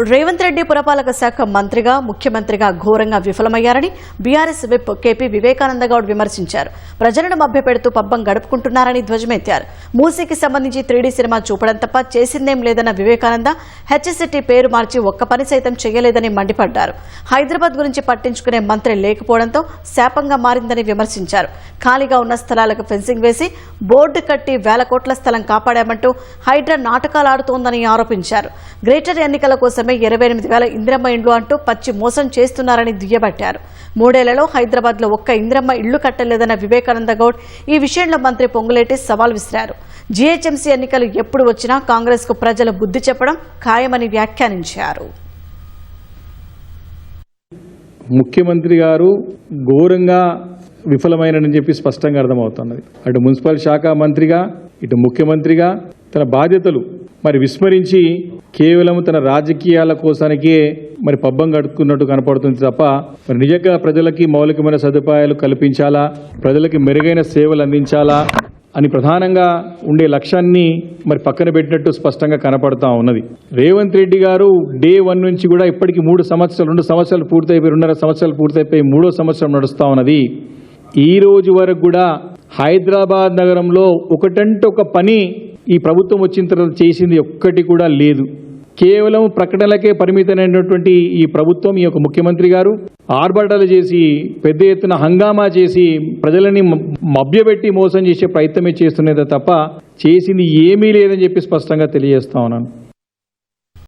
రేవంత్ రెడ్డి పురపాలక శాఖ మంత్రిగా ముఖ్యమంత్రిగా ఘోరంగా విఫలమయ్యారని B R S whip K P Vivekananda Goud విమర్శించారు. ప్రజలను మభ్యపెడుతూ పబ్బం గడుపుకుంటున్నారని ధ్వజమెత్తారు. మూసీకి సంబంధించి త్రీడీ సినిమా చూపడం తప్ప చేసిందేం లేదన్న వివేకానంద హెచ్ఎస్సిటీ పేరు మార్చి ఒక్క పని సైతం చేయలేదని మండిపడ్డారు. హైదరాబాద్ గురించి పట్టించుకునే మంత్రి లేకపోవడంతో శాపంగా మారిందని విమర్శించారు. ఖాళీగా ఉన్న స్థలాలకు ఫెన్సింగ్ వేసి బోర్డు కట్టి వేల కోట్ల స్థలం కాపాడామంటూ హైడ్రా నాటకాలాడుతోందని ఆరోపించారు. గ్రేటర్ ఎన్నికల కోసం కోసమే ఇరవై ఎనిమిది వేల ఇంద్రమ్మ ఇండ్లు అంటూ పచ్చి మోసం చేస్తున్నారని దుయ్యబట్టారు. మూడేళ్ళలో హైదరాబాద్లో ఒక్క ఇంద్రమ్మ ఇళ్ళు కట్టలేదన్న వివేకానంద గౌడ్ ఈ విషయంలో మంత్రి పొంగులేటి సవాల్ విసిరారు. జీహెచ్ఎంసీ ఎన్నికలు ఎప్పుడు వచ్చినా కాంగ్రెస్కు ప్రజలు బుద్ధి చెప్పడం ఖాయమని వ్యాఖ్యానించారు. ముఖ్యమంత్రి గారు ఘోరంగా విఫలమైనని చెప్పి స్పష్టంగా అర్థమవుతున్నది. అటు మున్సిపల్ శాఖ మంత్రిగా ఇటు ముఖ్యమంత్రిగా తన బాధ్యతలు మరి విస్మరించి కేవలం తన రాజకీయాల కోసానికే మరి పబ్బం గడుపుకున్నట్టు కనపడుతుంది తప్ప మరి నిజంగా ప్రజలకి మౌలికమైన సదుపాయాలు కల్పించాలా? ప్రజలకి మెరుగైన సేవలు అందించాలా? అని ప్రధానంగా ఉండే లక్ష్యాన్ని మరి పక్కన పెట్టినట్టు స్పష్టంగా కనపడతా ఉన్నది. రేవంత్ రెడ్డి గారు డే వన్ నుంచి కూడా ఇప్పటికి మూడు సంవత్సరాలు రెండు సంవత్సరాలు పూర్తయిపోయి రెండున్నర సంవత్సరాలు పూర్తయిపోయి మూడో సంవత్సరం నడుస్తూ ఉన్నది. ఈ రోజు వరకు కూడా హైదరాబాద్ నగరంలో ఒకటంటే ఒక పని ఈ ప్రభుత్వం వచ్చిన తర్వాత చేసింది ఒక్కటి కూడా లేదు. కేవలం ప్రకటనలకే పరిమితమైనటువంటి ఈ ప్రభుత్వం ఈ యొక్క ముఖ్యమంత్రి గారు ఆర్భటాలు చేసి పెద్ద ఎత్తున హంగామా చేసి ప్రజలని మ- మభ్యపెట్టి మోసం చేసే ప్రయత్నమే చేస్తున్నదే తప్ప చేసింది ఏమీ లేదని చెప్పి స్పష్టంగా తెలియజేస్తా ఉన్నాను.